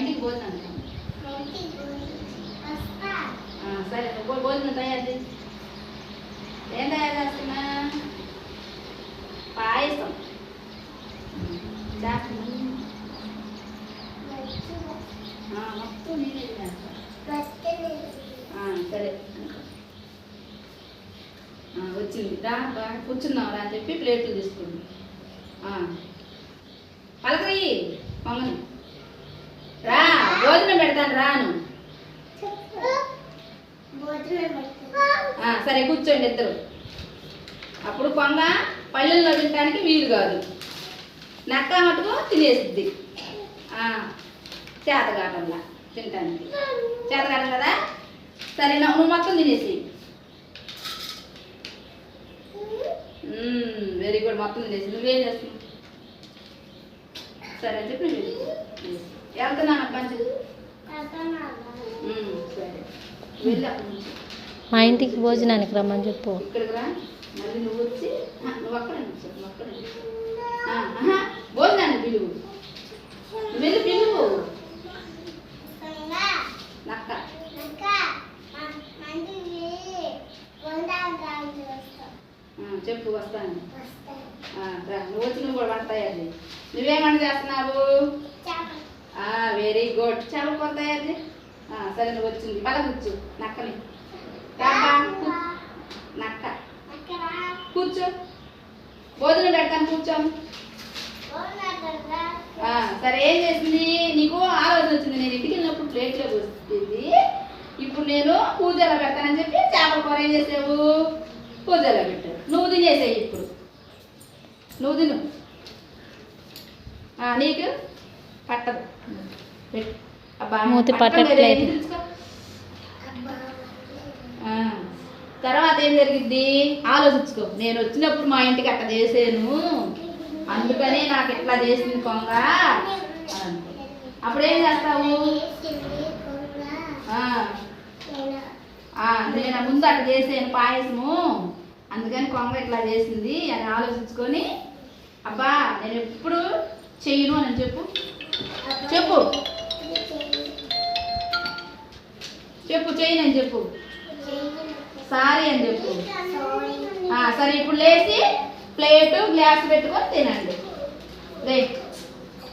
భోజనం ఆ, సరే భోజనం తయారు చేసి ఏం తయారు చేస్తున్నా? పాయసం. మొత్తం నేనే సరే. వచ్చింది. రా బా కూర్చున్నాం రా అని చెప్పి ప్లేట్లు తీసుకుంది. పలకరి మమ్మల్ని. రాను. సరే కూర్చోండి ఇద్దరు. అప్పుడు కొంగ పళ్ళల్లో తినడానికి వీలు కాదు. నక్క మటుకు తినేసిద్ది. చేతగాటంలా తినటానికి. చేతగాటం కదా? సరే నువ్వు మొత్తం తినేసి. వెరీ గుడ్ మొత్తం తినేసి. నువ్వేం చేస్తున్నావు? సరే అని చెప్పి వెళ్తున్నాను అబ్బాయి మా ఇంటికి భోజనానికి రమ్మని చెప్పు. చెప్పు వస్తాను. ఆ, రా, నువ్వు వచ్చి నువ్వు కూడా వంట తయారు చేస్తున్నావు వెరీ గుడ్ చాలా కూర తయారు సరే నువ్వు వచ్చింది పద కూర్చో. నక్కని. నక్క. కూర్చో. భోజనం పెడతాను కూర్చోము సరే ఏం చేసింది? నీకు ఆలోచన వచ్చింది. నేను ఇంటికి వెళ్ళినప్పుడు ప్లేట్లో వచ్చింది ఇప్పుడు నేను పూజలో పెడతానని చెప్పి చేపల కూర ఏం చేసావు? పూజలో పెట్టావు. నువ్వు తినేసాయి ఇప్పుడు. నువ్వు తిను. నీకు? పట్టదు. మూతి పట్టట్లేదు. తర్వాత ఏం జరిగిద్ది? ఆలోచించుకో. నేను వచ్చినప్పుడు మా ఇంటికి అట్లా చేసాను. అందుకనే నాకు ఇట్లా చేసింది కొంగ. అప్పుడు చేస్తావు? నేను ముందు అట్లా చేసాను పాయసము. అందుకని కొంగ ఇట్లా చేసింది అని ఆలోచించుకొని అబ్బా నేను ఎప్పుడు చెయ్యను అని చెప్పు. చెప్పు. చెప్పు చెయ్యను అని చెప్పు. సారీ అని చెప్పు. సరే ఇప్పుడు లేచి ప్లేట్ గ్లాస్ పెట్టుకొని తినండి. రైట్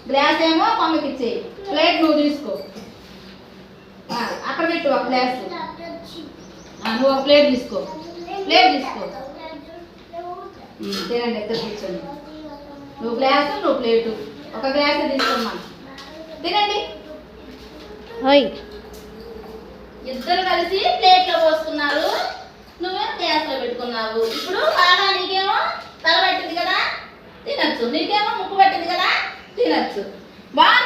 గ్లాస్ ఏమో కొంగకి ఇచ్చేయి. ప్లేట్ నువ్వు తీసుకో. అక్కడ పెట్టు ఒక గ్లాస్. నువ్వు ఒక ప్లేట్ తీసుకో. ప్లేట్ తీసుకో. తినండి ఇద్దరు కూర్చొని నువ్వు గ్లాసు నువ్వు ప్లేటు. ఒక గ్లాస్ తీసుకోమ్మా. తినండి. ఇద్దరు కలిసి ప్లేట్లో పోసుకున్నారు. నువ్వేమో గ్యాస్లో పెట్టుకున్నావు? ఇప్పుడు బాగా నీకేమో తల పట్టింది కదా? తినచ్చు. నీకేమో ముక్కు పట్టింది కదా? తినచ్చు. బాగా